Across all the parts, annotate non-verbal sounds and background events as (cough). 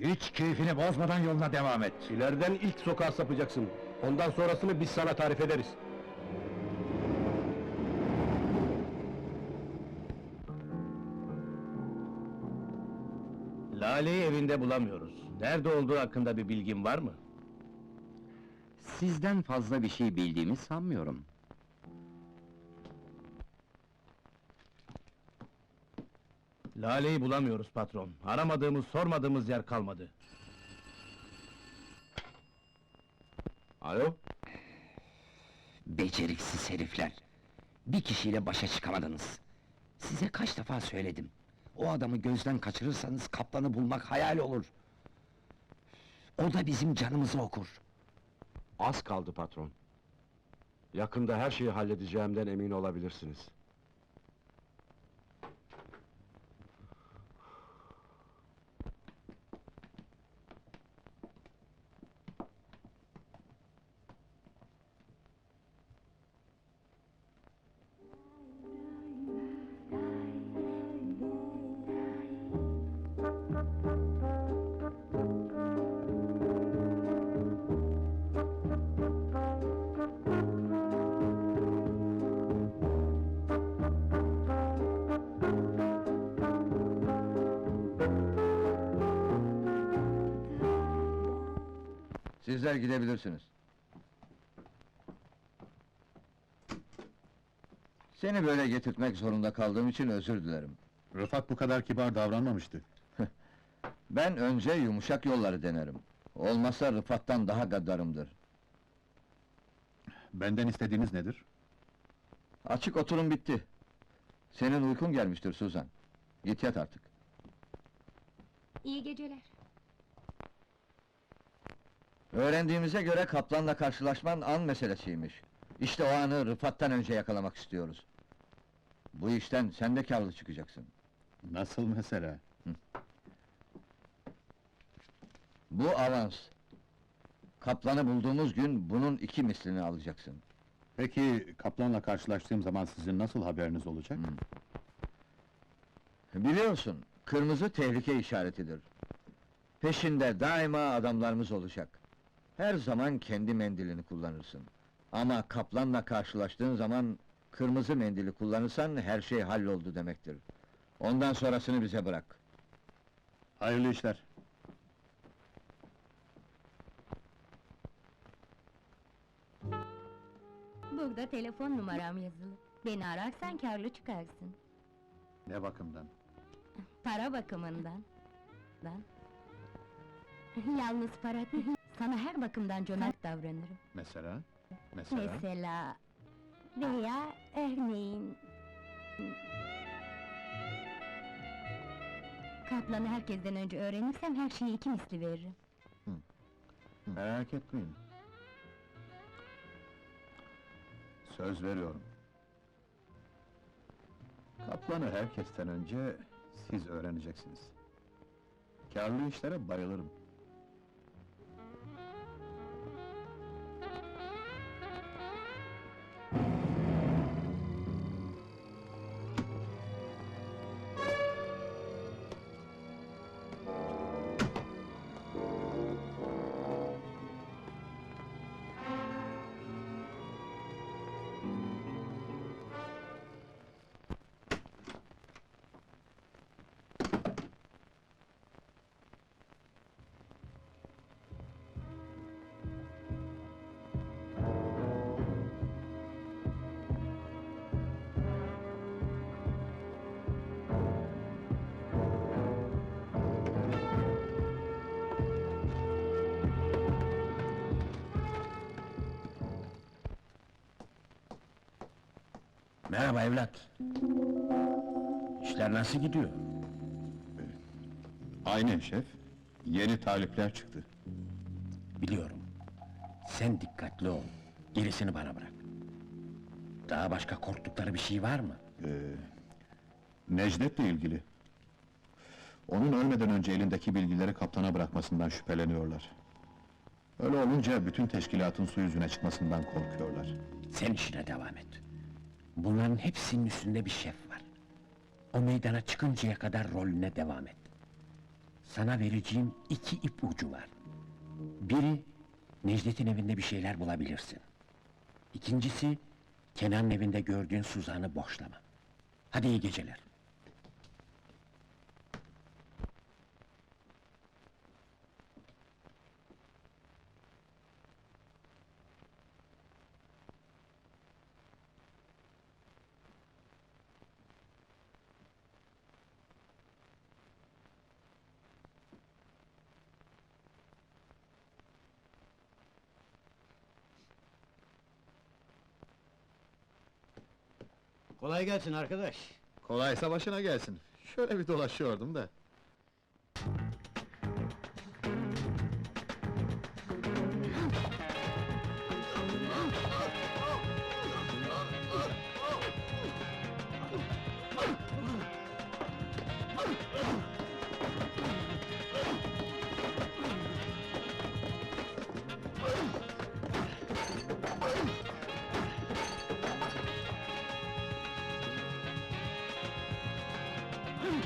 Hiç keyfini bozmadan yoluna devam et. İleriden ilk sokağa sapacaksın. Ondan sonrasını biz sana tarif ederiz. Lale'yi evinde bulamıyoruz. Nerede olduğu hakkında bir bilgin var mı? Sizden fazla bir şey bildiğimi sanmıyorum. Lale'yi bulamıyoruz patron. Aramadığımız, sormadığımız yer kalmadı. Alo? Beceriksiz herifler! Bir kişiyle başa çıkamadınız. Size kaç defa söyledim. O adamı gözden kaçırırsanız kaplanı bulmak hayal olur. O da bizim canımızı okur. Az kaldı patron. Yakında her şeyi halledeceğimden emin olabilirsiniz. Sizler gidebilirsiniz. Seni böyle getirtmek zorunda kaldığım için özür dilerim. Rıfat bu kadar kibar davranmamıştı. (laughs) Ben önce yumuşak yolları denerim. Olmazsa Rıfat'tan daha gaddarımdır. Benden istediğiniz nedir? Açık oturum bitti. Senin uykun gelmiştir Suzan. Git yat artık. İyi geceler. Öğrendiğimize göre kaplanla karşılaşman an meselesiymiş. İşte o anı Rıfat'tan önce yakalamak istiyoruz. Bu işten sen de kârlı çıkacaksın. Nasıl mesela? Bu avans. Kaplanı bulduğumuz gün bunun iki mislini alacaksın. Peki kaplanla karşılaştığım zaman sizin nasıl haberiniz olacak? Biliyorsun, kırmızı tehlike işaretidir. Peşinde daima adamlarımız olacak. Her zaman kendi mendilini kullanırsın. Ama kaplanla karşılaştığın zaman kırmızı mendili kullanırsan her şey halloldu demektir. Ondan sonrasını bize bırak. Hayırlı işler. Burada telefon numaram yazılı. Beni ararsan karlı çıkarsın. Ne bakımdan? Para bakımından. Ben. Yalnız para değil, sana her bakımdan cömert davranırım. Mesela? Mesela? Mesela... Veya örneğin... Kaplanı herkesten önce öğrenirsem her şeyi iki misli veririm. Merak etmeyin. Söz veriyorum. Kaplanı herkesten önce siz öğreneceksiniz. Kârlı işlere bayılırım. Merhaba evlat. İşler nasıl gidiyor? Aynen şef. Yeni talipler çıktı. Biliyorum. Sen dikkatli ol. Gerisini bana bırak. Daha başka korktukları bir şey var mı? Ee, Necdet'le ilgili. Onun ölmeden önce elindeki bilgileri kaptana bırakmasından şüpheleniyorlar. Öyle olunca bütün teşkilatın su yüzüne çıkmasından korkuyorlar. Sen işine devam et. Bunların hepsinin üstünde bir şef var. O meydana çıkıncaya kadar rolüne devam et. Sana vereceğim iki ip ucu var. Biri, Necdet'in evinde bir şeyler bulabilirsin. İkincisi, Kenan'ın evinde gördüğün Suzan'ı boşlama. Hadi iyi geceler. Kolay gelsin arkadaş. Kolaysa başına gelsin. Şöyle bir dolaşıyordum da. Hmm.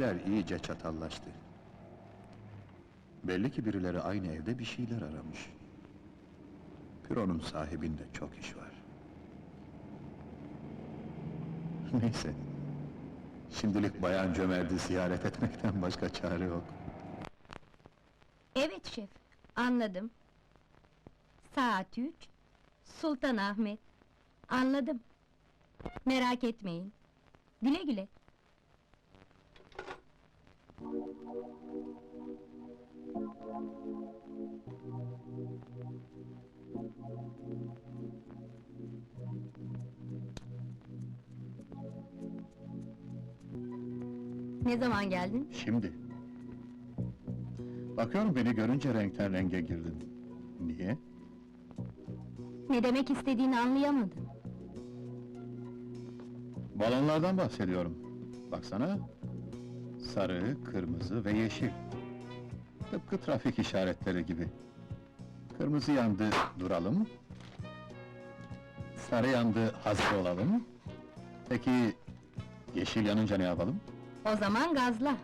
İşler iyice çatallaştı. Belli ki birileri aynı evde bir şeyler aramış. Büronun sahibinde çok iş var. (laughs) Neyse. Şimdilik Bayan Cömert'i ziyaret etmekten başka çare yok. Evet şef, anladım. Saat üç, Sultanahmet. Anladım. Merak etmeyin. Güle güle. Ne zaman geldin? Şimdi. Bakıyorum beni görünce renkten renge girdin. Niye? Ne demek istediğini anlayamadım. Balonlardan bahsediyorum. Baksana. Sarı, kırmızı ve yeşil. Tıpkı trafik işaretleri gibi. Kırmızı yandı, duralım. Sarı yandı, hazır olalım. Peki, yeşil yanınca ne yapalım? O zaman gazla.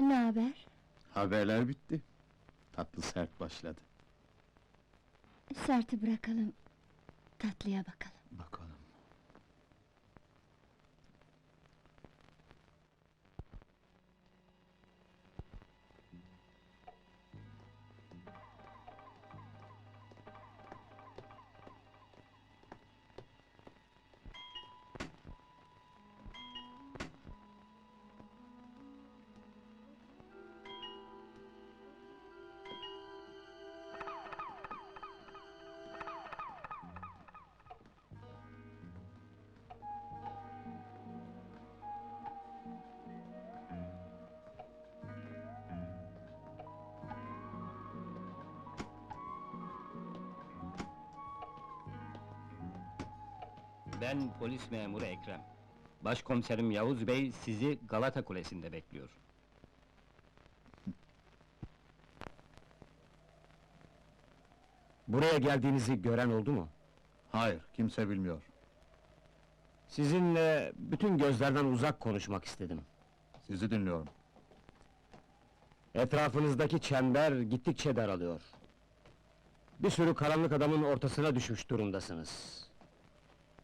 Ne haber? Haberler bitti. Tatlı sert başladı. Serti bırakalım. Tatlıya bakalım. Ben polis memuru Ekrem. Başkomiserim Yavuz Bey sizi Galata Kulesi'nde bekliyor. Buraya geldiğinizi gören oldu mu? Hayır, kimse bilmiyor. Sizinle bütün gözlerden uzak konuşmak istedim. Sizi dinliyorum. Etrafınızdaki çember gittikçe daralıyor. Bir sürü karanlık adamın ortasına düşmüş durumdasınız.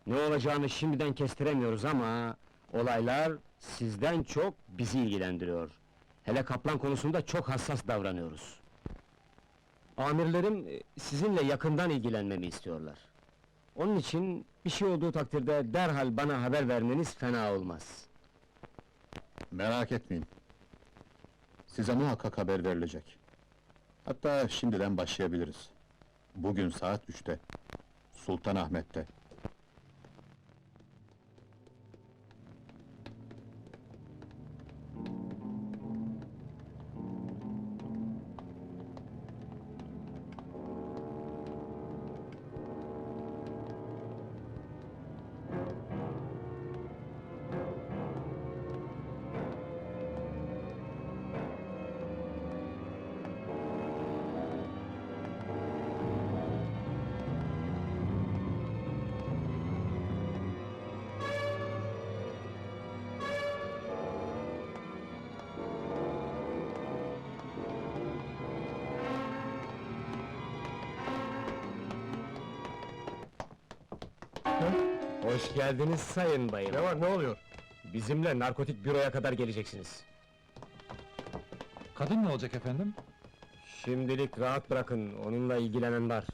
Ne olacağını şimdiden kestiremiyoruz ama... ...olaylar sizden çok bizi ilgilendiriyor. Hele kaplan konusunda çok hassas davranıyoruz. Amirlerim e, sizinle yakından ilgilenmemi istiyorlar. Onun için bir şey olduğu takdirde derhal bana haber vermeniz fena olmaz. Merak etmeyin. Size muhakkak haber verilecek. Hatta şimdiden başlayabiliriz. Bugün saat üçte. Sultanahmet'te. Hoş geldiniz sayın bayım. Ne var, ne oluyor? Bizimle narkotik büroya kadar geleceksiniz. Kadın ne olacak efendim? Şimdilik rahat bırakın, onunla ilgilenen var.